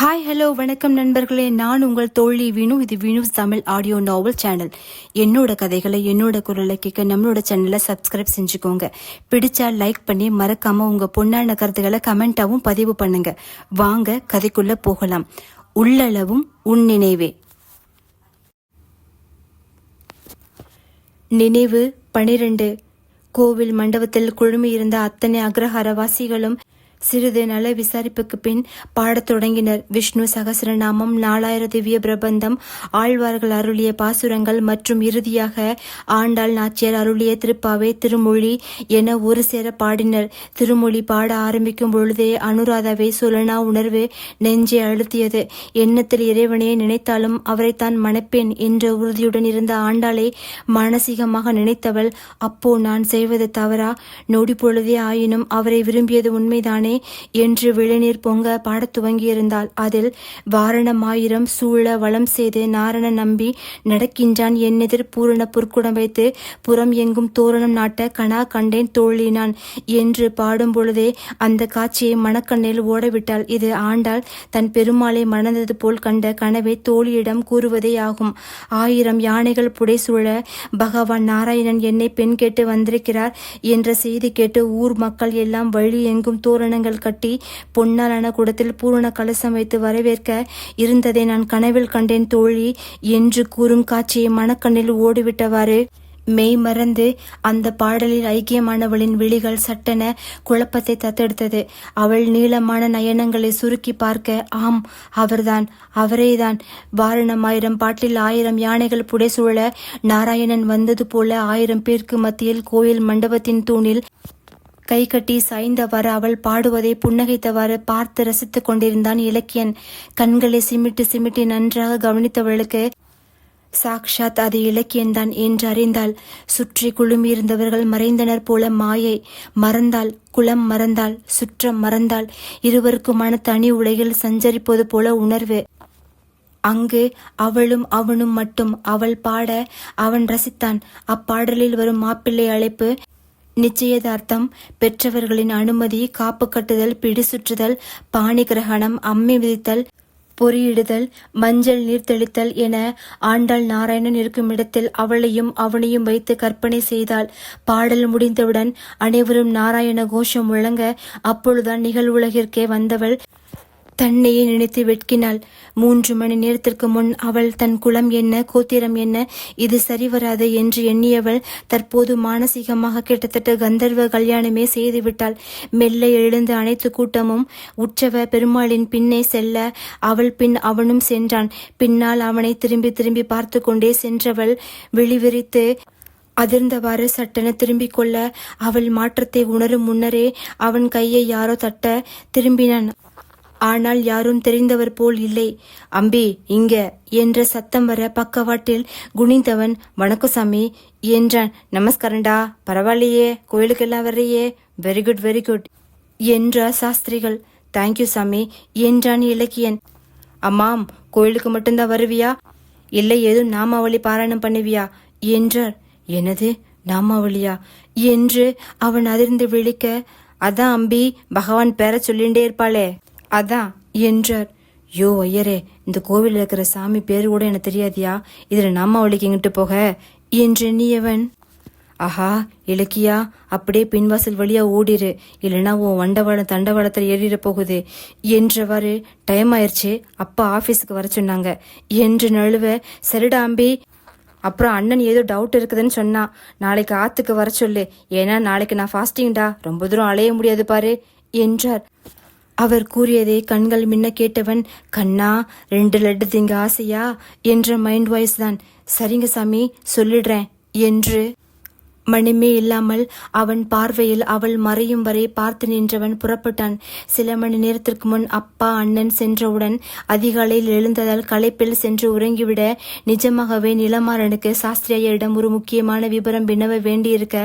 Hi hello வணக்கம் நண்பர்களே. நான் உங்கள் தோழி வினு இது Vinu Tamil audio novel channel என்னோட கதைகளை என்னோட குரலை கேட்க நம்மளோட சேனலை சப்ஸ்கிரைப் செஞ்சுக்கோங்க. பிடிச்சா லைக் பண்ணி மறக்காம உங்க பொண்ணான கருத்துக்களை கமெண்டாவும் பதிவு பண்ணுங்க. வாங்க கதைக்குள்ள போகலாம். உள்ளளவும் உன் நினைவே. நினைவு பனிரெண்டு. கோவில் மண்டபத்தில் குழுமியிருந்த அத்தனை அக்ரஹாரவாசிகளும் சிறிது நல விசாரிப்புக்கு பின் பாடத் தொடங்கினர். விஷ்ணு சகசரநாமம் நாலாயிர திவ்ய பிரபந்தம் ஆழ்வார்கள் அருளிய பாசுரங்கள் மற்றும் இறுதியாக ஆண்டாள் நாச்சியார் அருளிய திருப்பாவை திருமொழி என ஒரு சேர பாடினர். திருமொழி பாட ஆரம்பிக்கும் பொழுதே அனுராதாவை சுலனா உணர்வு நெஞ்சை அழுத்தியது. எண்ணத்தில் இறைவனையே நினைத்தாலும் அவரைத்தான் மணப்பேன் என்ற உறுதியுடன் இருந்த ஆண்டாளை மானசீகமாக நினைத்தவள் அப்போ நான் செய்வது தவறா? நொடி பொழுதே ஆயினும் அவரை விரும்பியது உண்மைதானே? என்று விழிநீர் பொங்க பாடத் துவங்கியிருந்தாள். அதில் வாரணமாயிரம் சூழ வளம் செய்து நாரண நம்பி நடக்கின்றான் என்னெதிர் பூரண புற்குடம் வைத்து புறம் எங்கும் தோரணம் நாட்ட கணா கண்டேன் தோழினான் என்று பாடும் பொழுதே அந்த காட்சியை மனக்கண்ணில் ஓடவிட்டாள். இது ஆண்டாள் தன் பெருமாளை மணந்தது போல் கண்ட கனவை தோழியிடம் கூறுவதே ஆகும். ஆயிரம் யானைகள் புடைசூழ பகவான் நாராயணன் என்னை பெண் கேட்டு வந்திருக்கிறார் என்ற செய்தி கேட்டு ஊர் மக்கள் எல்லாம் வழி எங்கும் தோரணங்கள் கட்டி பொன்னாலான குடத்தில் பூரண கலசம் வைத்து வரவேற்க இருந்ததை நான் கனவில் கண்டேன் தோழி என்று கூறும் காட்சியை மனக்கண்ணில் ஓடிவிட்டவாறு மெய் மறந்து அந்த பாடலில் ஐக்கியமானவளின் விழிகள் சட்டென குழப்பத்தை தத்தெடுத்தது. அவள் நீளமான நயனங்களை சுருக்கி பார்க்க ஆம் அவர்தான் அவரேதான். வாரணம் ஆயிரம் பாட்டில் ஆயிரம் யானைகள் புடைசூழ நாராயணன் வந்தது போல ஆயிரம் பேருக்கு மத்தியில் கோயில் மண்டபத்தின் தூணில் கை கட்டி சாய்ந்தவாறு அவள் பாடுவதை புன்னகைத்தவாறு பார்த்து ரசித்துக் கொண்டிருந்தான் இலக்கியன். கண்களை சிமிட்டு சிமிட்டி நன்றாக கவனித்தவளுக்கு சாக்ஷாத் அது இலக்கியன்தான் என்று அறிந்தாள். சுற்றி குழுமியிருந்தவர்கள் மறைந்தனர் போல மாயை மறந்தாள் குலம் மறந்தாள் சுற்றம் மறந்தாள். இருவருக்குமான தனி உலகில் சஞ்சரிப்பது போல உணர்வு. அங்கு அவளும் அவனும் மட்டும் அவள் பாட அவன் ரசித்தான். அப்பாடலில் வரும் மாப்பிள்ளை அழைப்பு நிச்சயதார்த்தம் பெற்றவர்களின் அனுமதி காப்பு கட்டுதல் பிடிசுற்றுதல் பாணி கிரகணம் அம்மி விதித்தல் பொறியிடுதல் மஞ்சள் நீர் தெளித்தல் என ஆண்டாள் நாராயணன் இருக்கும் இடத்தில் அவளையும் அவனையும் வைத்து கற்பனை செய்தால் பாடல் முடிந்தவுடன் அனைவரும் நாராயண கோஷம் முழங்க அப்பொழுதுதான் நிகழ்வுலகிற்கே வந்தவள். தன்னையே நினைத்து வெட்கினாள். மூன்று மணி நேரத்திற்கு முன் அவள் தன் குலம் என்ன? கோத்திரம் என்ன? இது சரிவராது என்று எண்ணியவள் தற்போது மானசீகமாக கிட்டத்தட்ட கந்தர்வ கல்யாணமே செய்துவிட்டாள் மெல்ல எழுந்த அனைத்து கூட்டமும் உற்சவ பெருமாளின் பின்னே செல்ல அவள் பின் அவனும் சென்றான். பின்னால் அவனை திரும்பி திரும்பி பார்த்து கொண்டே சென்றவள் விழிவிரித்து அதிர்ந்தவாறு சட்டென திரும்பிக் கொள்ள அவள் மாற்றத்தை உணரும் முன்னரே அவன் கையை யாரோ தட்ட திரும்பினான். ஆனால் யாரும் தெரிந்தவர் போல் இல்லை. அம்பி இங்க என்ற சத்தம் வர பக்கவாட்டில் குனிந்தவன் வணக்கம் சாமி என்றான். நமஸ்காரண்டா பரவாயில்லையே கோயிலுக்கெல்லாம் வர்றியே வெரி குட் வெரி குட் என்றார் சாஸ்திரிகள். தேங்க்யூ சாமி என்றான் இலக்கியன். அம்மாம் கோயிலுக்கு மட்டும்தான் வருவியா? இல்லை ஏதும் நாமாவளி பாராயணம் பண்ணுவியா? என்றார். எனது நாமாவளியா? என்று அவன் அதிர்ந்து விழிக்க அதான் அம்பி பகவான் பேர சொல்லிண்டே இருப்பாளே. அதான் என்றார். யோ ஐயரே இந்த கோவிலில் இருக்கிற சாமி பேரு கூட எனக்கு தெரியாதியா? இதில் நம்ம வழிக்கு எங்கிட்டு போக? என்று நீயவன் ஆஹா இலக்கியா அப்படியே பின்வாசல் வழியா ஓடிரு. இல்லைன்னா உன் வண்டவாளம் தண்டவாளத்தில் ஏறிட போகுது. என்றவாறு டைம் ஆயிடுச்சு அப்பா ஆஃபீஸுக்கு வர சொன்னாங்க. என்று நழுவ சரிடாம்பி அப்புறம் அண்ணன் ஏதோ டவுட் இருக்குதுன்னு சொன்னான் நாளைக்கு ஆத்துக்கு வர சொல்லு. ஏன்னா நாளைக்கு நான் ஃபாஸ்டிங்டா ரொம்ப தூரம் அலைய முடியாது பாரு. என்றார். அவர் கூறியதை கண்கள் மின்ன கேட்டவன் கண்ணா ரெண்டு லட்டு திங்க ஆசையா? என்ற மைண்ட் வாய்ஸ் தான். சரிங்க சாமி சொல்லிடுறேன் என்று மணிமே இல்லாமல் அவன் பார்வையில் அவள் மறையும் வரை பார்த்து நின்றவன் புறப்பட்டான். சில மணி நேரத்திற்கு முன் அப்பா அண்ணன் சென்றவுடன் அதிகாலையில் எழுந்ததால் களைப்பில் சென்று உறங்கிவிட நிஜமாகவே நிலமாறனுக்கு சாஸ்திரியாரிடம் ஒரு முக்கியமான விபரம் வினவ வேண்டியிருக்க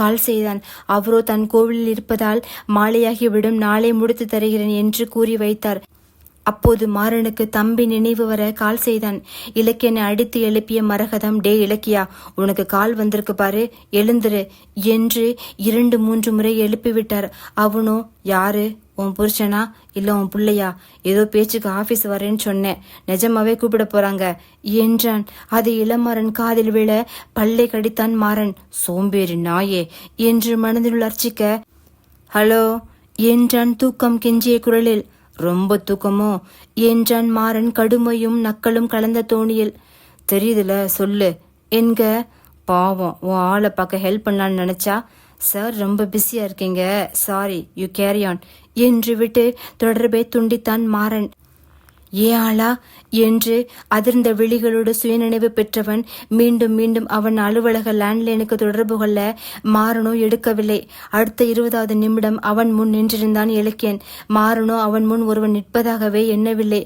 கால் செய்தான். அவரோ தன் கோவிலில் இருப்பதால் மாலையாகிவிடும் நாளை முடித்து தருகிறேன் என்று கூறி வைத்தார். அப்போது மாறனுக்கு தம்பி நினைவு வர கால் செய்தான். இலக்கியனை அடித்து எழுப்பிய மரகதம் டே இலக்கியா உனக்கு கால் வந்திருக்கு பாரு எழுந்துரு என்று இரண்டு மூன்று முறை எழுப்பிவிட்டார். அவனோ யாரு? உன் புருஷனா? இல்ல உன் பிள்ளையா? ஏதோ பேச்சுக்கு ஆபீஸ் வரேன்னு சொன்னேன். நிஜமாவே கூப்பிட போறாங்க என்றான். அது இளமாறன் காதில் விழ பல்லை கடித்தான் மாறன் சோம்பேறி நாயே என்று மனதில் அர்ச்சிக்க ஹலோ என்றான் தூக்கம் கெஞ்சிய குரலில். ரொம்ப தூக்கமோ? என்றான் மாறன் கடுமையும் நக்கலும் கலந்த தோணியில் தெரியுதுல சொல்லு. என்க? பாவம் உன் ஆளை பார்க்க ஹெல்ப் பண்ணலான்னு நினைச்சா சார் ரொம்ப பிஸியா இருக்கீங்க. சாரி யூ கேரி ஆன் என்று விட்டு தொடர்பை துண்டித்தான் மாறன். ஏ ஆளா? என்று அதிர்ந்த விழிகளோடு சுயநினைவு பெற்றவன் மீண்டும் மீண்டும் அவன் அலுவலக லேண்ட்லைனுக்கு தொடர்பு கொள்ள மாறனோ எடுக்கவில்லை. அடுத்த இருபதாவது நிமிடம் அவன் முன் நின்றிருந்தான் இலக்கியன். மாறனோ அவன் முன் ஒருவன் நிற்பதாகவே எண்ணவில்லை.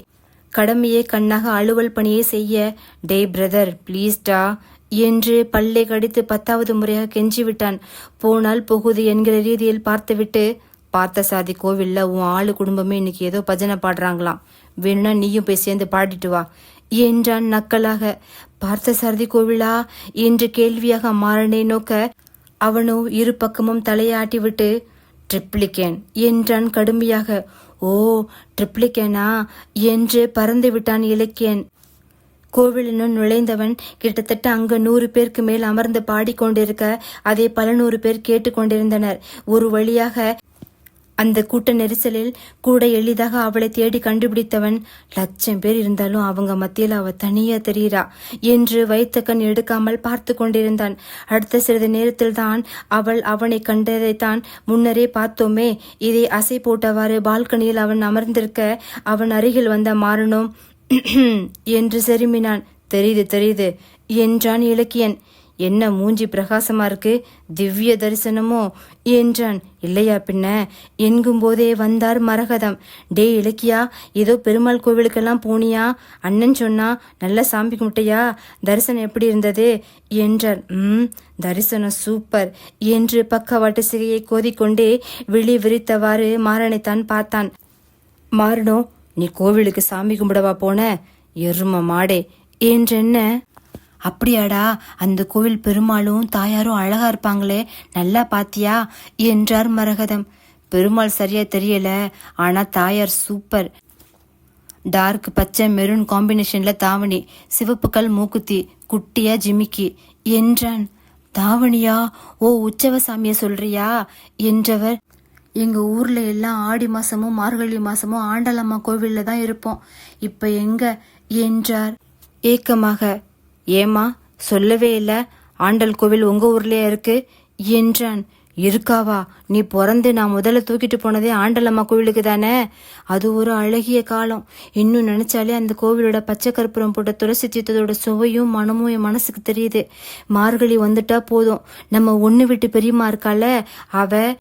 கடமையே கண்ணாக அலுவல் பணியை செய்ய டே பிரதர் ப்ளீஸ்டா என்று பல்லை கடித்து பத்தாவது முறையாக கெஞ்சிவிட்டான். போனால் போகுது என்கிற ரீதியில் பார்த்துவிட்டு பார்த்தசாதி கோவில்ல உன் ஆளு குடும்பமே இன்னைக்கு ஏதோ பஜனை பாடுறாங்களாம். வேணும்னா நீயும் போய் சேர்ந்து பாடிட்டு வா. என்றான் நக்கலாக. பார்த்தசாரதி கோவிலா? என்று கேள்வியாக மாறனை நோக்க அவனோ இரு பக்கமும் தலையாட்டி விட்டு ட்ரிப்ளிகேன் என்றான் கடுமையாக. ஓ ட்ரிப்ளிகேனா? என்று பறந்து விட்டான் இலக்கியன். கோவிலினுள் நுழைந்தவன் கிட்டத்தட்ட அங்க நூறு பேருக்கு மேல் அமர்ந்து பாடிக்கொண்டிருக்க அதை பல நூறு பேர் கேட்டுக்கொண்டிருந்தனர். ஒரு வழியாக அந்த கூட்ட நெரிசலில் கூட எளிதாக அவளை தேடி கண்டுபிடித்தவன் லட்சம் பேர் இருந்தாலும் அவங்க மத்தியில் அவ தனியா தெரிகிறா என்று வைத்த கண் எடுக்காமல் பார்த்து கொண்டிருந்தான். அடுத்த சிறிது நேரத்தில் தான் அவள் அவனை கண்டதைத்தான் முன்னரே பார்த்தோமே. இதை அசை போட்டவாறு பால்கனியில் அவன் அமர்ந்திருக்க அவன் அருகில் வந்த மாறனும் என்று செருமினான். தெரியுது தெரியுது என்றான் இலக்கியன். என்ன மூஞ்சி பிரகாசமா இருக்கு? திவ்ய தரிசனமோ? என்றான். இல்லையா பின்ன? என்கும் போதே வந்தார் மரகதம். டே இலக்கியா ஏதோ பெருமாள் கோவிலுக்கெல்லாம் போனியா? அண்ணன் சொன்னா நல்ல சாமி கும்பிட்டையா? தரிசனம் எப்படி இருந்தது? என்றார் ம் தரிசனம் சூப்பர் என்று பக்கவாட்டு சிகையை கோதிக்கொண்டே விழி விரித்தவாறு மாறனைத்தான் பார்த்தான். மாறனோ நீ கோவிலுக்கு சாமி கும்பிடவா போன? எரும மாடே. என்றென்ன? அப்படியாடா அந்த கோவில் பெருமாளும் தாயாரும் அழகா இருப்பாங்களே நல்லா பாத்தியா? என்றார் மரகதம். பெருமாள் சரியா தெரியல ஆனா தாயார் சூப்பர். டார்க் பச்சை மெரூன் காம்பினேஷன்ல தாவணி சிவப்புக்கல் மூக்குத்தி குட்டியா ஜிமிக்கி என்றான். தாவணியா ஓ உற்சவ சாமிய சொல்றியா? என்றவர். எங்க ஊர்ல எல்லாம் ஆடி மாசமும் மார்கழி மாசமும் ஆண்டலம்மா கோவில்ல தான் இருப்போம். இப்ப எங்க? என்றார். ஏக்கமாக. ஏமா சொல்லவே இல்ல. ஆண்டல் கோவில் உங்க ஊர்லயே இருக்கு. என்றான். இருக்காவா நீ பிறந்து நான் முதல்ல தூக்கிட்டு போனதே ஆண்டலம்மா கோவிலுக்கு தானே? அது ஒரு அழகிய காலம். இன்னும் நினைச்சாலே அந்த கோவிலோட பச்சை கற்பூரம் போட்ட துளசி தீர்த்தத்தோட சுவையும் மனமும் என் மனசுக்கு தெரியுது. மார்கழி வந்துட்டா போதும். நம்ம ஒன்று விட்டு பெரியம்மா இருக்கால அவ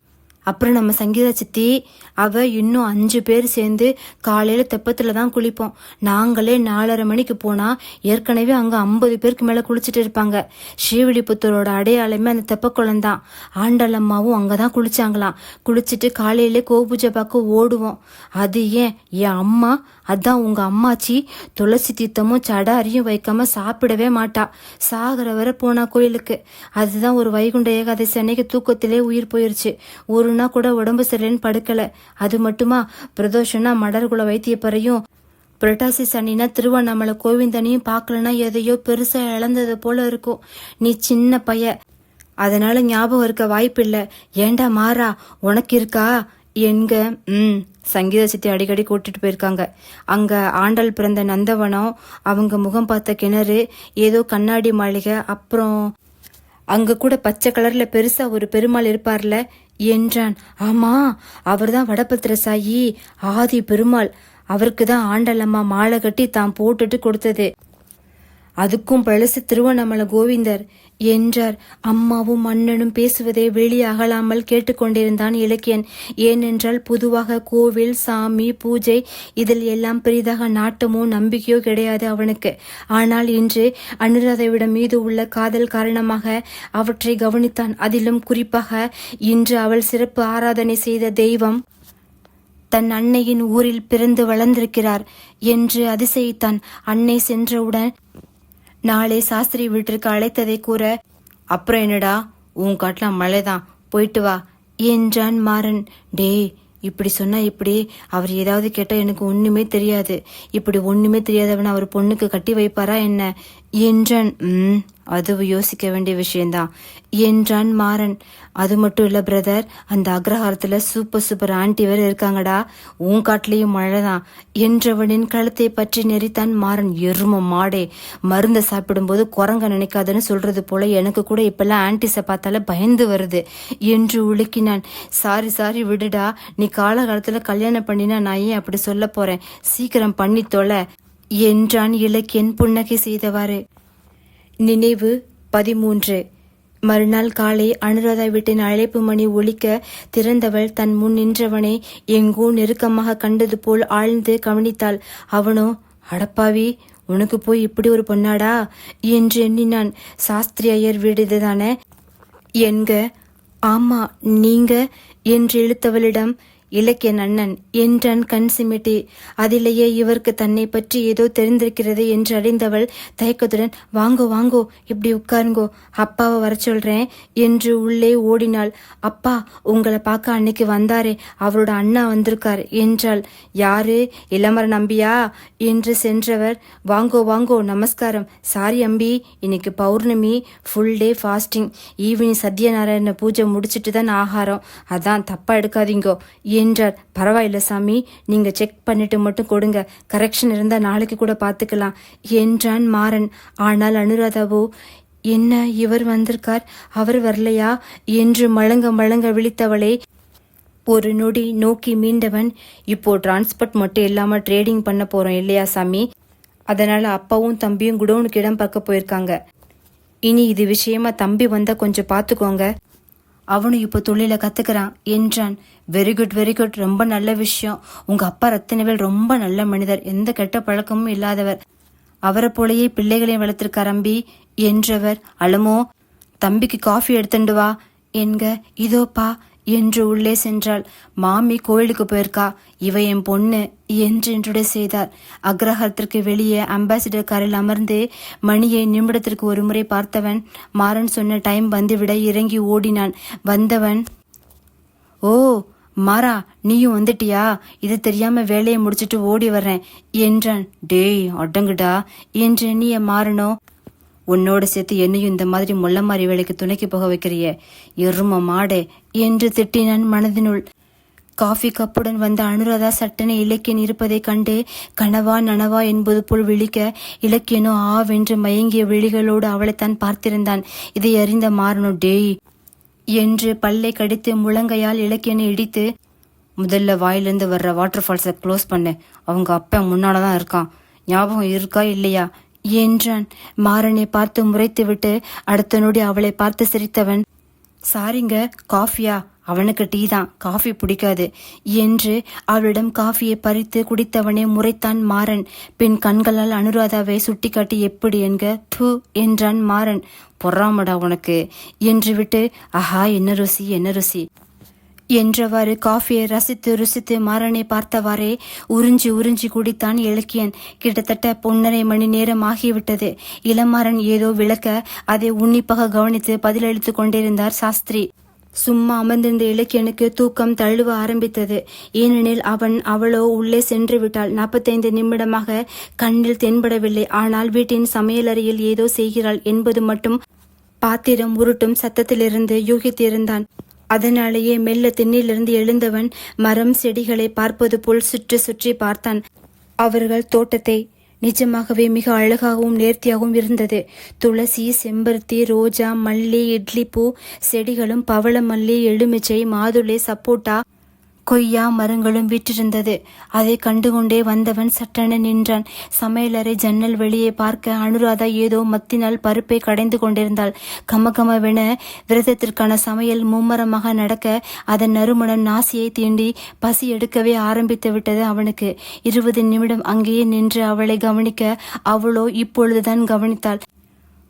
அப்புறம் நம்ம சங்கீதா சித்தி அவ இன்னும் அஞ்சு பேர் சேர்ந்து காலையில தெப்பத்துல தான் குளிப்போம். நாங்களே நாலரை மணிக்கு போனா ஏற்கனவே அங்க ஐம்பது பேருக்கு மேல குளிச்சுட்டு இருப்பாங்க. ஸ்ரீவில்லிபுத்தூரோட அடையாளமே அந்த தெப்பக்குளம் தான். ஆண்டலம்மாவும் அங்கதான் குளிச்சாங்களாம். குளிச்சுட்டு காலையிலே கோபூஜை பார்க்க ஓடுவோம். அது ஏன்? என் அம்மா அதான் உங்க அம்மாச்சி துளசி தீர்த்தமும் சடாரியும் வைக்காம சாப்பிடவே மாட்டா. சாகர வரை போனா கோயிலுக்கு. அதுதான் ஒரு வைகுண்ட ஏகாதசி அன்னைக்கு தூக்கத்திலே உயிர் போயிருச்சு. ஒரு நாள் கூட உடம்பு சரியில்லைன்னு படுக்கல. அது மட்டுமா? பிரதோஷம்னா மடர்குல வைத்தியப்பறையும் புரட்டாசி சனினா திருவண்ணாமலை கோவிந்தனையும் பார்க்கலனா எதையோ பெருசா இழந்தது போல இருக்கும். நீ சின்ன பைய. அதனால ஞாபகம் இருக்க வாய்ப்பில்லை. ஏண்டா மாறா? உனக்கு இருக்கா? என்க ம் சங்கீத சித்தி அடிக்கடி கூட்டிட்டு போயிருக்காங்க. அங்க ஆண்டல் பிறந்த நந்தவனம் அவங்க முகம் பார்த்த கிணறு ஏதோ கண்ணாடி மாளிகை அப்புறம் அங்க கூட பச்சை கலர்ல பெருசா ஒரு பெருமாள் இருப்பார்ல என்றான். ஆமா அவர்தான் வடபத்திர சாயி ஆதி பெருமாள். அவருக்கு தான் ஆண்டலம்மா மாலை கட்டி தான் போட்டுட்டு கொடுத்தது. அதுக்கும் பழசு திருவண்ணாமலை கோவிந்தர். என்றார். அம்மாவும் அண்ணனும் பேசுவதை வெளியே அகலாமல் கேட்டுக்கொண்டிருந்தான் இலக்கியன். ஏனென்றால் பொதுவாக கோவில் சாமி பூஜை இதில் எல்லாம் பெரிதாக நாட்டமோ நம்பிக்கையோ கிடையாது அவனுக்கு. ஆனால் இன்று அனுராதாவிடம் மீது உள்ள காதல் காரணமாக அவற்றை கவனித்தான். அதிலும் குறிப்பாக இன்று அவள் சிறப்பு ஆராதனை செய்த தெய்வம் தன் அன்னையின் ஊரில் பிறந்து வளர்ந்திருக்கிறார் என்று அதிசயித்தான். அன்னை சென்றவுடன் நாளை சாஸ்திரி வீட்டிற்கு அழைத்ததை கூற அப்புறம் என்னடா? உன் காட்டில் மழைதான். போயிட்டு வா. என்றான் மாறன். டேய் இப்படி சொன்னா இப்படி அவர் ஏதாவது கேட்டால் எனக்கு ஒண்ணுமே தெரியாது. இப்படி ஒண்ணுமே தெரியாதவன் அவர் பொண்ணுக்கு கட்டி வைப்பாரா என்ன? என்றான். ம் அது யோசிக்க வேண்டிய விஷயம்தான். என்றான் மாறன் அது மட்டும் இல்ல பிரதர் அந்த அக்ரஹாரத்துல சூப்பர் சூப்பர் ஆண்டி வேற இருக்காங்கடா. உன் காட்டுலயும் மழைதான். என்றவனின் கழுத்தை பற்றி நெறித்தான் மாறன். எரும மாடே. மருந்த சாப்பிடும்போது குரங்க நினைக்காதுன்னு சொல்றது போல எனக்கு கூட இப்பெல்லாம் ஆன்டிஸை பார்த்தாலே பயந்து வருது. என்று உலுக்கினான். சாரி சாரி விடுடா. நீ காலகாலத்துல கல்யாணம் பண்ணினா நான் ஏன் அப்படி சொல்ல போறேன்? சீக்கிரம் பண்ணி தொலை. என்றான் இலக்கியன் புன்னகை செய்தவாறு. நினைவு பதிமூன்று. மறுநாள் காலை அனுராதா வீட்டின் அழைப்பு மணி ஒழிக்க திறந்தவள் தன் முன் நின்றவனை எங்கோ நெருக்கமாக கண்டது போல் ஆழ்ந்து கவனித்தாள். அவனோ அடப்பாவி உனக்கு போய் இப்படி ஒரு பொண்ணாடா என்று எண்ணினான். சாஸ்திரி ஐயர் வீடுதானே? என்க. ஆமா நீங்க? என்று இழுத்தவளிடம் இலக்கியன் அண்ணன் என்றான் கண் சிமிட்டி அதிலேயே இவருக்கு தன்னை பற்றி ஏதோ தெரிந்திருக்கிறது என்று அறிந்தவள் தயக்கத்துடன் வாங்கோ வாங்கோ இப்படி உட்காருங்கோ அப்பாவை வர சொல்றேன் என்று உள்ளே ஓடினாள். அப்பா உங்களை பார்க்க அன்னைக்கு வந்தாரே அவரோட அண்ணா வந்திருக்கார் என்றாள். யாரு? இளமர நம்பியா? என்று சென்றவர். வாங்கோ வாங்கோ நமஸ்காரம். சாரி அம்பி இன்னைக்கு பௌர்ணமி full day fasting evening Satyanarayana puja முடிச்சிட்டு தான் ஆகாரம். அதான் தப்பா எடுக்காதீங்கோ என்றார் பரவாயில்ல சாமி நீங்க செக் பண்ணிட்டு மட்டும் கொடுங்க. கரெக்ஷன் இருந்தா நாளைக்கு கூட பார்த்துக்கலாம் என்றான் மாறன். ஆனால் அனுராதாவோ என்ன இவர் வந்திருக்கார்? அவர் வரலையா? என்று மழங்க மழங்க விழித்தவளே ஒரு நொடி நோக்கி மீண்டவன் இப்போ டிரான்ஸ்போர்ட் மட்டும் இல்லாம ட்ரேடிங் பண்ண போறோம் இல்லையா சாமி? அதனால அப்பாவும் தம்பியும் குடோனுக்கு இடம் பார்க்க போயிருக்காங்க. இனி இது விஷயமா தம்பி வந்தா கொஞ்சம் பார்த்துக்கோங்க. அவனும் இப்போ தொழில கத்துக்கிறான். என்றான். வெரி குட் வெரி குட் ரொம்ப நல்ல விஷயம். உங்க அப்பா ரத்தினவேல் ரொம்ப நல்ல மனிதர். எந்த கெட்ட பழக்கமும் இல்லாதவர். அவரை போலயே பிள்ளைகளையும் வளர்த்திருக்கார் அம்பி. என்றவர். அலமோ தம்பிக்கு காஃபி எடுத்துண்டு வா. என்க. இதோப்பா என்று உள்ளே சென்றாள். மாமி கோயிலுக்கு போயிருக்கா? இவ என் பொண்ணு என்று இன்ட்ரோடியூஸ் செய்தார். அக்ரஹாரத்திற்கு வெளியே அம்பாசிடர் காரில் அமர்ந்து மணியை நிமிடத்திற்கு ஒரு முறை பார்த்தவன் மாறன் சொன்ன டைம் வந்துவிட இறங்கி ஓடினான். வந்தவன் ஓ மாறா நீயும் வந்துட்டியா? இது தெரியாம வேலையை முடிச்சிட்டு ஓடி வர்றேன் என்றான். டேய் அடங்குடா என்று எண்ணிய மாறனோ உன்னோட சேர்த்து என்னையும் இந்த மாதிரி முள்ளமாரி வேலைக்கு துணைக்கு போக வைக்கிறிய? எரும மாடே என்று திட்டினான் மனதினுள். காஃபி கப்புடன் வந்த அனுராதா சட்டனை இலக்கியன் இருப்பதைக் கண்டு கனவா நனவா என்பது போல் விழிக்க இலக்கியனோ ஆவென்று மயங்கிய விழிகளோடு அவளைத்தான் பார்த்திருந்தான். இதை அறிந்த மாறனோ டேய் என்று பல்லை கடித்து முழங்கையால் இலக்கியனை இடித்து முதல்ல வாயிலிருந்து வர்ற வாட்டர் ஃபால்ஸை க்ளோஸ் பண்ணு. அவங்க அப்பா முன்னால தான் இருக்கான். ஞாபகம் இருக்கா இல்லையா? என்றான். மாறனை பார்த்து முறைத்துவிட்டு அடுத்த நொடி அவளை பார்த்து சிரித்தவன் சாரிங்க காஃபியா? அவனுக்கு டீ தான். காஃபி பிடிக்காது. என்று அவளிடம் காஃபியை பறித்து குடித்தவனே முறைத்தான் மாறன். பின் கண்களால் அனுராதாவை சுட்டிக்காட்டி எப்படி என்க? து என்றான் மாறன். பொறாமடா உனக்கு. என்று விட்டு ஆஹா என்ன ருசி என்ன ருசி. என்றவாறு காஃபியை ரசித்து ருசித்து மாறனை பார்த்தவாறே உறிஞ்சி உறிஞ்சி குடித்தான் இலக்கியன். கிட்டத்தட்ட பொன்னரை மணி நேரம் ஆகிவிட்டது. இளமாறன் ஏதோ விளக்க அதை உன்னிப்பாக கவனித்து பதிலளித்துக் கொண்டிருந்தார் சாஸ்திரி. சும்மா அமர்ந்திருந்த இலக்கியனுக்கு தூக்கம் தழுவ ஆரம்பித்தது. ஏனெனில் அவன் அவளோ உள்ளே சென்று விட்டாள் நாற்பத்தைந்து நிமிடமாக கண்ணில் தென்படவில்லை. ஆனால் வீட்டின் சமையலறையில் ஏதோ செய்கிறாள் என்பது மட்டும் பாத்திரம் உருட்டும் சத்தத்திலிருந்து யூகித்திருந்தான். அதனாலேயே மெல்ல திண்ணிலிருந்து எழுந்தவன் மரம் செடிகளை பார்ப்பது போல் சுற்றி சுற்றி பார்த்தான். அவர்கள் தோட்டத்தை நிஜமாகவே மிக அழகாகவும் நேர்த்தியாகவும் இருந்தது. துளசி செம்பருத்தி ரோஜா மல்லி இட்லி பூ செடிகளும் பவளமல்லி எலுமிச்சை மாதுளை சப்போட்டா கொய்யா மரங்களும் விற்றிருந்தது. அதை கண்டுகொண்டே வந்தவன் சட்டென நின்றான். சமையலறை ஜன்னல் வெளியே பார்க்க அனுராதா ஏதோ மத்தினால் பருப்பை கடைந்து கொண்டிருந்தாள். கமகமவென விரதத்திற்கான சமையல் மும்மரமாக நடக்க அதன் நறுமணம் நாசியை தீண்டி பசி எடுக்கவே ஆரம்பித்து விட்டது அவனுக்கு. இருபது நிமிடம் அங்கேயே நின்று அவளை கவனிக்க அவளோ இப்பொழுதுதான் கவனித்தாள்.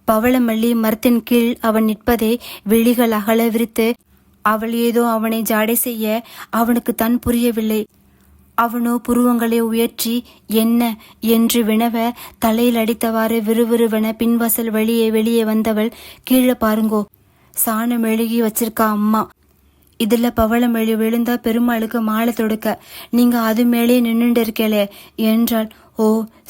பவளமல்லி மரத்தின் கீழ் அவன் நிற்பதை விழிகள் அகல விரித்து அவள் ஏதோ அவனை ஜாடை செய்ய அவனுக்கு தன் புரியவில்லை. அவனோ புருவங்களை உயர்த்தி என்ன? என்று வினவ தலையில் அடித்தவாறு விறுவிறுவென பின்வாசல் வெளியே வெளியே வந்தவள் கீழே பாருங்கோ சாணம் எழுகி வச்சிருக்கா அம்மா. இதுல பவளமொழி விழுந்தா பெருமாளுக்கு மாலை தொடுக்க. நீங்க அது மேலே நின்னுட்டு இருக்கலே என்றாள். ஓ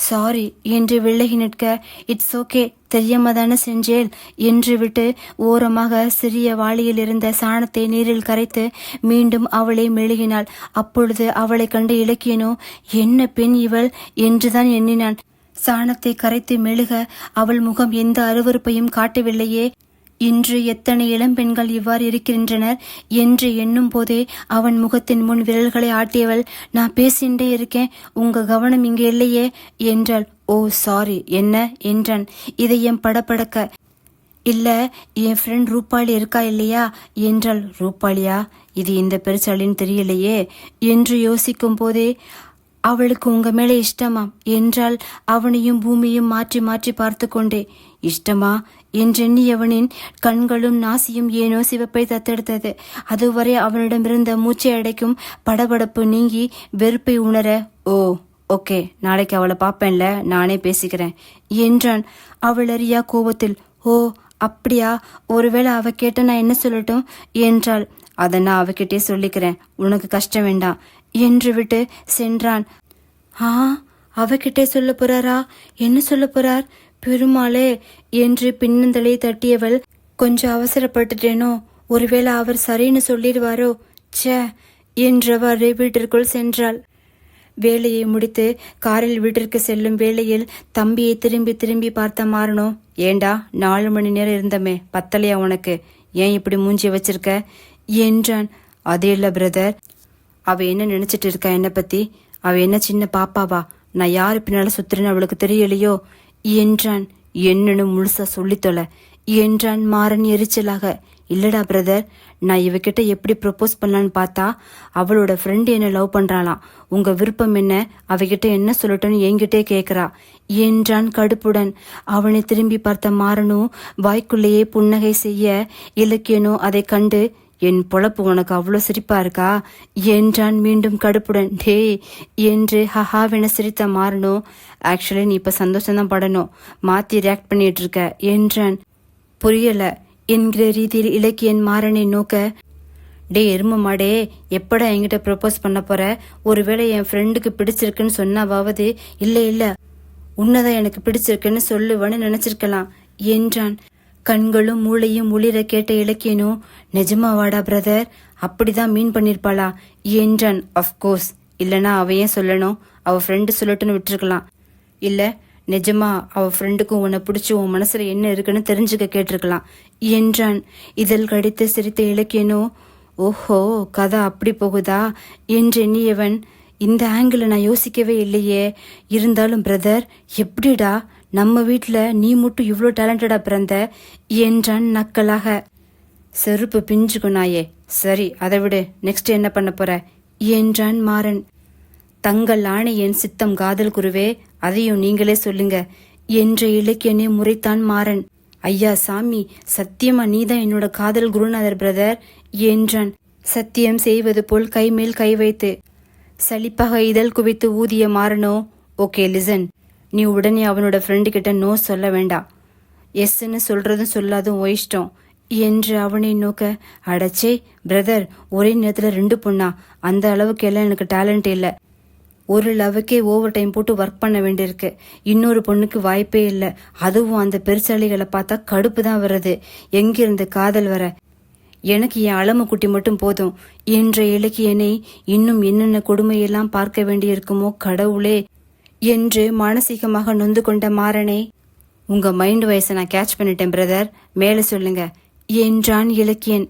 சாரி என்று விலகி நிற்க இட்ஸ் ஓகே தெரியாம தானே செஞ்சேல் என்று விட்டு ஓரமாக சிறிய வாளியில் இருந்த சாணத்தை நீரில் கரைத்து மீண்டும் அவளை மெழுகினாள். அப்பொழுது அவளை கண்டு இலக்கியனோ என்ன பெண் இவள்? என்றுதான் எண்ணினான். சாணத்தை கரைத்து மெழுக அவள் முகம் எந்த அருவருப்பையும் காட்டவில்லையே. இன்று எத்தனை இளம்பெண்கள் இவ்வாறு இருக்கின்றனர் என்று எண்ணும் போதே அவன் முகத்தின் முன் விரல்களை ஆட்டியவள் நான் பேசின்றே இருக்கேன் உங்க கவனம் இங்கே இல்லையே என்றாள். ஓ சாரி என்ன? என்றான். இதை என் படபடக்க இல்ல என் ஃப்ரெண்ட் ரூபாளி இருக்கா இல்லையா? என்றாள். ரூபாளியா இது இந்த பெருசாளின்னு தெரியலையே என்று யோசிக்கும் போதே அவளுக்கு உங்க மேல இஷ்டமாம் என்றால் அவனையும் பூமியும் மாற்றி மாற்றி பார்த்து கொண்டே இஷ்டமா? என்றெண்ணியவனின் கண்களும் நாசியும் ஏனோ சிவப்பை தத்தெடுத்தது. அதுவரை அவனிடமிருந்த மூச்சை அடைக்கும் படபடப்பு நீங்கி வெறுப்பை உணர ஓ ஓகே நாளைக்கு அவளை பார்ப்பேன்ல நானே பேசிக்கிறேன் என்றான் அவள் அறியா கோபத்தில். ஓ அப்படியா? ஒருவேளை அவ கேட்ட நான் என்ன சொல்லட்டும்? என்றாள். அதை நான் அவகிட்டே சொல்லிக்கிறேன். உனக்கு கஷ்டம் வேண்டாம். என்று விட்டு சென்றான். ஆ அவகிட்டே சொல்ல போறாரா? என்ன சொல்ல போறார்? பெருமாளே என்று பின்னந்தலை தட்டியவள் கொஞ்சம் அவசரப்பட்டுட்டேனோ? ஒருவேளை அவர் சரின்னு சொல்லிடுவாரோ? ச்சே என்றவாறு வீட்டிற்குள் சென்றாள். வேலையை முடித்து காரில் வீட்டிற்கு செல்லும் வேளையில் தம்பியை திரும்பி திரும்பி பார்த்த மாறணும் ஏண்டா நாலு மணி நேரம் இருந்தமே பத்தலையா உனக்கு? ஏன் இப்படி மூஞ்சி வச்சிருக்க? என்றான். அது இல்ல பிரதர் அவ என்ன நினைச்சிட்டு இருக்கா என்ன பத்தி? அவ என்ன சின்ன பாப்பாவா? நான் யாரு பின்னால சுத்துறேன்னு அவளுக்கு தெரியலையோ? என்றான் என்னன்னு முழுசா சொல்லித் தொலை. என்றான் மாறன் எரிச்சலாக. இல்லடா பிரதர் நான் இவகிட்ட எப்படி ப்ரப்போஸ் பண்ணலான்னு பார்த்தா அவளோட ஃப்ரெண்டு என்ன லவ் பண்றாளாம். உங்க விருப்பம் என்ன? அவகிட்ட என்ன சொல்லட்டும்னு என்கிட்டே கேக்குறா. என்றான் கடுப்புடன். அவனை திரும்பி பார்த்த மாறனும் வாய்க்குள்ளேயே புன்னகை செய்ய இலக்கியனோ அதை கண்டு என் பொழப்பு உனக்கு அவ்வளோ சிரிப்பா இருக்கா? என்றான் மீண்டும் கடுப்புடன். டேய் என்று ஹஹாவென சிரித்த மாறணும் ஆக்சுவலி நீ இப்போ சந்தோஷம்தான் படணும். மாத்தி ரியாக்ட் பண்ணிட்டு இருக்க என்றான். புரியல என்கிற ரீதியில் இலக்கியன் மாறனை நோக்க டே எரும மாடே எப்படா என்கிட்ட ப்ரப்போஸ் பண்ண போற? ஒருவேளை என் ஃப்ரெண்டுக்கு பிடிச்சிருக்குன்னு சொன்னாவது இல்லை இல்லை உன்னதான் எனக்கு பிடிச்சிருக்குன்னு சொல்லுவேன்னு நினைச்சிருக்கலாம் என்றான். கண்களும் மூளையும் ஒளிர கேட்ட இலக்கியனோ நிஜமாவாடா பிரதர் அப்படிதான் மீன் பண்ணிருப்பாளா? என்றான். அஃப்கோர்ஸ் இல்லனா அவ ஏன் சொல்லணும்? அவ ஃப்ரெண்டு சொல்லட்டுன்னு விட்டுருக்கலாம். இல்ல நிஜமா அவ ஃப்ரெண்டுக்கும் உன்னை பிடிச்சி உன் மனசுல என்ன இருக்குன்னு தெரிஞ்சுக்க கேட்டிருக்கலாம் என்றான். இதழ் கடித்து சிரித்த இலக்கியனோ ஓஹோ கதை அப்படி போகுதா? என்று எண்ணியவன் இந்த ஆங்கிள் நான் யோசிக்கவே இல்லையே. இருந்தாலும் பிரதர் எப்படிடா? நம்ம வீட்டில் நீ மட்டும் இவ்வளோ டேலண்டடா பிறந்த என்றான் நக்கலாக. செருப்பு பிஞ்சுக்கும் நாயே. சரி அதை விடு. நெக்ஸ்ட் என்ன பண்ண போற? என்றான் மாறன். தங்கள் ஆணை என் சித்தம் காதல் குருவே அதையும் நீங்களே சொல்லுங்க. என்ற இலக்கியனே முறைத்தான் மாறன். ஐயா சாமி சத்தியமா நீதான் என்னோட காதல் குருநாதர் பிரதர் என்றான் சத்தியம் செய்வது போல் கை மேல் கை வைத்து. சலிப்பாக இதழ் குவித்து ஊதிய மாறனோ? ஓகே லிசன் நீ உடனே அவனோட ஃப்ரெண்டு கிட்ட நோ சொல்ல வேண்டாம். எஸ்ன்னு சொல்கிறதும் சொல்லாதும் உன் இஷ்டம். என்று அவனை நோக்க அடச்சே பிரதர் ஒரே நேரத்தில் ரெண்டு பொண்ணா? அந்த அளவுக்கு எல்லாம் எனக்கு டேலண்ட் இல்லை. ஒரு லவ்வுக்கே ஓவர் டைம் போட்டு ஒர்க் பண்ண வேண்டியிருக்கு. இன்னொரு பொண்ணுக்கு வாய்ப்பே இல்லை. அதுவும் அந்த பெருசாளிகளை பார்த்தா கடுப்பு தான் வருது எங்கிருந்து காதல் வர? எனக்கு என் அலம குட்டி மட்டும் போதும். என்ற இலக்கியனை இன்னும் என்னென்ன கொடுமையெல்லாம் பார்க்க வேண்டியிருக்குமோ கடவுளே. என்று மானசீகமாக நொந்து கொண்ட மாறனே உங்க மைண்ட் வயசை நான் கேட்ச் பண்ணிட்டேன் பிரதர். மேலே சொல்லுங்க என்றான் இலக்கியன்.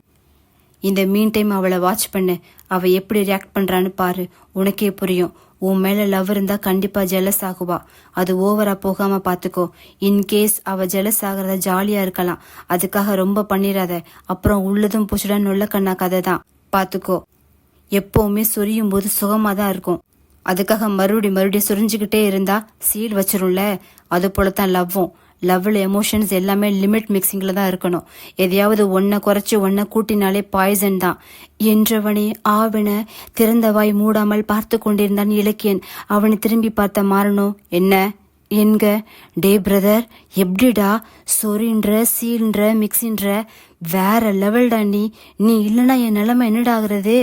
இந்த மீன் டைம் அவளை வாட்ச் பண்ணு. அவ எப்படி ரியாக்ட் பண்றான்னு பாரு. உனக்கே புரியும். உன் மேல லவ் இருந்தா கண்டிப்பா ஜெலஸ் ஆகுவா. அது ஓவரா போகாம பாத்துக்கோ. இன்கேஸ் அவ ஜெலஸ் ஆகிறத ஜாலியா இருக்கலாம். அதுக்காக ரொம்ப பண்ணிராத அப்புறம் உள்ளதும் புச்சுடா நுள்ள கண்ணா கதை தான். பாத்துக்கோ. எப்பவுமே சொரியும் போது சுகமா தான் இருக்கும். அதுக்காக மறுபடி மறுபடியும் சுரிஞ்சுக்கிட்டே இருந்தா சீல் வச்சிரும்ல? அது போலத்தான் லவ்வும் லவ்வில் எமோஷன்ஸ் எல்லாமே லிமிட் மிக்சிங்கில் தான் இருக்கணும். எதையாவது ஒன்றை குறைச்சி ஒன்றை கூட்டினாலே பாய்சன் தான். என்றவனே ஆவென திறந்த வாய் மூடாமல் பார்த்து கொண்டிருந்தான் இலக்கியன். அவனை திரும்பி பார்த்த மாறணும் என்ன? என்க டே பிரதர் எப்படிடா சொரின்ற சீல்ன்ற மிக்ஸின்ற வேற லெவல்டா நீ? நீ இல்லைன்னா என் நிலைமை என்னடாகிறது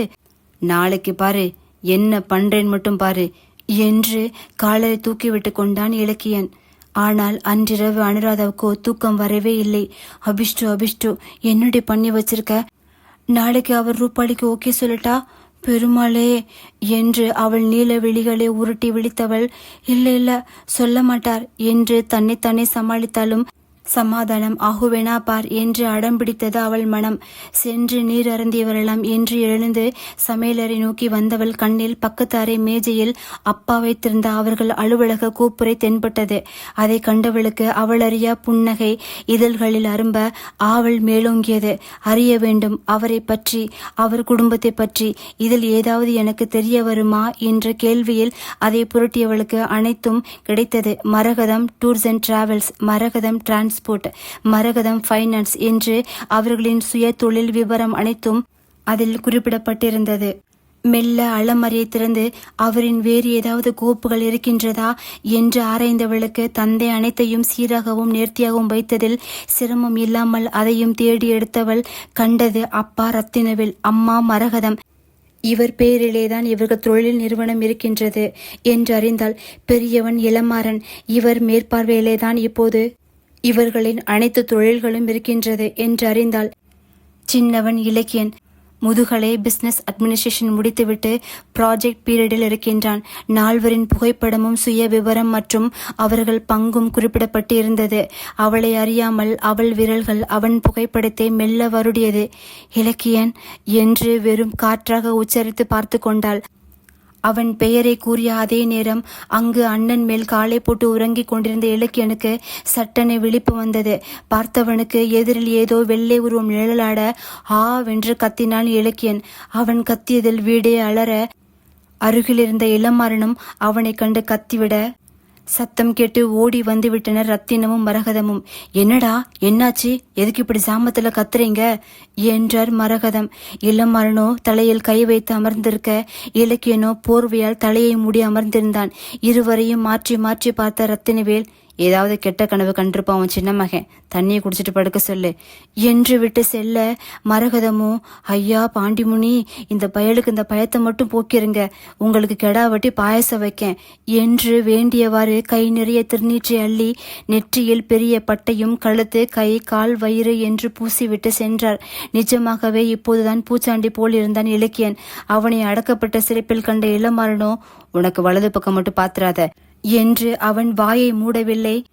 நாளைக்கு பாரு என்ன பண்றேன் மட்டும் பாரு என்று காலரை தூக்கிவிட்டு கொண்டான் இலக்கியன். ஆனால் அன்றிரவு அனுராதாவுக்கோ தூக்கம் வரவே இல்லை. அபிஷ்டு அபிஷ்டு என்னடி பண்ணி வச்சிருக்க? நாளைக்கு அவர் ரூபாளிக்கு ஓகே சொல்லட்டா? பெருமாளே என்று அவள் நீல விழிகளை உருட்டி விழித்தவள். இல்ல இல்ல சொல்ல மாட்டார் என்று தன்னைத்தானே சமாளித்தாலும் சமாதானம் ஆகுவேனா பார் என்று அடம்பிடித்தது அவள் மனம். சென்று நீர் அருந்தி வரலாம் என்று எழுந்து சமையலறை நோக்கி வந்தவள் கண்ணில் பக்கத்து அறை மேஜையில் அப்பா வைத்திருந்த அவர்கள் அலுவலக கூப்புரை தென்பட்டது. அதை கண்டவளுக்கு அவள் புன்னகை இதழ்களில் அரும்ப ஆவல் மேலோங்கியது. அறிய வேண்டும் அவரை பற்றி அவர் குடும்பத்தை பற்றி இதில் ஏதாவது எனக்கு தெரிய வருமா என்ற கேள்வியில் அதை புரட்டியவளுக்கு அனைத்தும் கிடைத்தது. Maragatham tours and travels Maragatham transport Maragatham finance என்று அவர்களின் சுய தொழில் விவரம் அனைத்தும் அதில் குறிப்பிடப்பட்டிருந்தது. மெல்ல அலமறையை திறந்து அவரின் வேறு ஏதாவது கோப்புகள் இருக்கின்றதா என்று ஆராய்ந்தவளுக்கு தந்தை அனைத்தையும் சீராகவும் நேர்த்தியாகவும் வைத்ததில் சிரமம் இல்லாமல் அதையும் தேடி எடுத்தவள் கண்டது அப்பா ரத்தினவில். அம்மா மரகதம் இவர் பேரிலேதான் இவர்கள் தொழில் நிறுவனம் இருக்கின்றது என்று அறிந்தால் பெரியவன் இளமாறன் இவர் மேற்பார்வையிலேதான் இப்போது இவர்களின் அனைத்து தொழில்களும் இருக்கின்றது என்று அறிந்தால் சின்னவன் இலக்கியன் முதுகலை பிசினஸ் அட்மினிஸ்ட்ரேஷன் முடித்துவிட்டு ப்ராஜெக்ட் பீரியடில் இருக்கின்றான். நால்வரின் புகைப்படமும் சுய விவரம் மற்றும் அவர்கள் பங்கும் குறிப்பிடப்பட்டு இருந்தது அவளை அறியாமல் அவள் விரல்கள் அவன் புகைப்படத்தை மெல்ல வருடியது. இலக்கியன் என்று வெறும் காற்றாக உச்சரித்து பார்த்து கொண்டாள். அவன் பெயரை கூறிய அதே நேரம் அங்கு அண்ணன் மேல் காலை போட்டு உறங்கிக் கொண்டிருந்த இலக்கியனுக்கு சட்டனை விழிப்பு வந்தது. பார்த்தவனுக்கு எதிரில் ஏதோ வெள்ளை உருவம் நிழலாட ஆ வென்று கத்தினான் இலக்கியன். அவன் கத்தியதில் வீடே அலற அருகிலிருந்த இளமரனும் அவனைக் கண்டு கத்திவிட சத்தம் கேட்டு ஓடி வந்து விட்டனர் ரத்தினமும் மரகதமும். என்னடா? என்னாச்சு? எதுக்கு இப்படி சாமத்துல கத்துறீங்க? என்றார் மரகதம். இளமரனோ தலையில் கை வைத்து அமர்ந்திருக்க இலக்கியனோ போர்வையால் தலையை மூடி அமர்ந்திருந்தான். இருவரையும் மாற்றி மாற்றி பார்த்த ரத்தினவேல் ஏதாவது கெட்ட கனவு கண்டிருப்பான் அவன் சின்ன மகன். தண்ணியை குடிச்சிட்டு படுக்க சொல்லு. என்று விட்டு செல்ல மரகதமோ ஐயா பாண்டிமுனி இந்த பயலுக்கு இந்த பயத்தை மட்டும் போக்கிருங்க. உங்களுக்கு கெடா வட்டி பாயசம் வைக்கேன். என்று வேண்டியவாறு கை நிறைய திருநீற்றை அள்ளி நெற்றியில் பெரிய பட்டையும் கழுத்து கை கால் வயிறு என்று பூசிவிட்டு சென்றார் நிஜமாகவே இப்போதுதான் பூச்சாண்டி போல் இருந்தான் இலக்கியன். அவனை அடக்கப்பட்ட சிரிப்பில் கண்ட இளமாறனோ உனக்கு வலது பக்கம் மட்டும் பாத்திராத. என்று அவன் வாயை மூடவில்லை.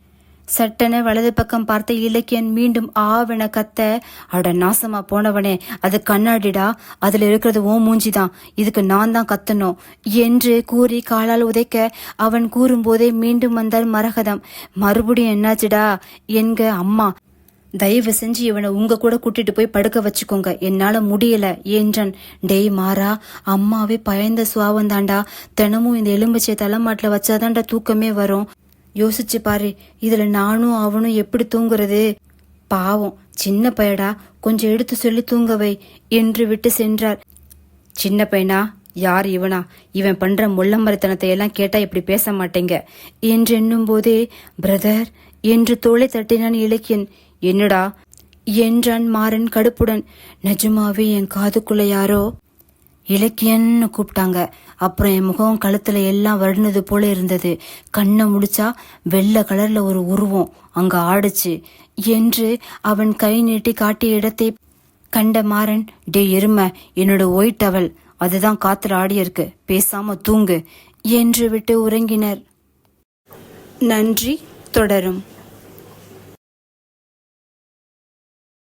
சட்டென வலது பக்கம் பார்த்த இலக்கியன் மீண்டும் ஆவென கத்த அட நாசமா போனவனே அது கண்ணாடிடா? அதுல இருக்கிறது ஓ மூஞ்சிதான். இதுக்கு நான் தான் கத்தணும் என்று கூறி காலால் உதைக்க அவன் கூறும்போதே மீண்டும் வந்தார் மரகதம். மறுபடியும் என்னாச்சுடா? என்க அம்மா தயவு செஞ்சு இவனை உங்க கூட கூட்டிட்டு போய் படுக்க வச்சுக்கோங்க. என்னால முடியல. என்றான் டேய் மாறா அம்மாவே பயந்த சுவாவம் தாண்டா. தினமும் இந்த எலும்புச்சை தலைமாட்டில் வச்சாதான்டா தூக்கமே வரும். யோசிச்சு பாரு இதுல நானும் அவனும் எப்படி தூங்குறது? பாவம் சின்ன பையடா. கொஞ்சம் எடுத்து சொல்லி தூங்கவை என்று விட்டு சென்றார். சின்ன பையனா? யார் இவனா? இவன் பண்ற முள்ளம்பரத்தனத்தை எல்லாம் கேட்டா இப்படி பேச மாட்டேங்க. என்று எண்ணும் போதே பிரதர் என்று தோளை தட்டினான் இலக்கியன். என்னடா? என்றான் மாறன் கடுப்புடன் நிஜமாவே என் காதுக்குள்ள யாரோ? இலக்கியன்னு கூப்பிட்டாங்க. அப்புறம் என் முகம் கழுத்துல எல்லாம் வருணது போல இருந்தது. கண்ணை முடிச்சா வெள்ளை கலர்ல ஒரு உருவம் அங்க ஆடுச்சு என்று அவன் கை நீட்டி காட்டிய இடத்தை கண்ட மாறன் டே எருமை என்னோட ஒயிட் அவள் அதுதான் காத்துல ஆடியிருக்கு. பேசாம தூங்கு என்று விட்டு உறங்கினர். நன்றி தொடரும்.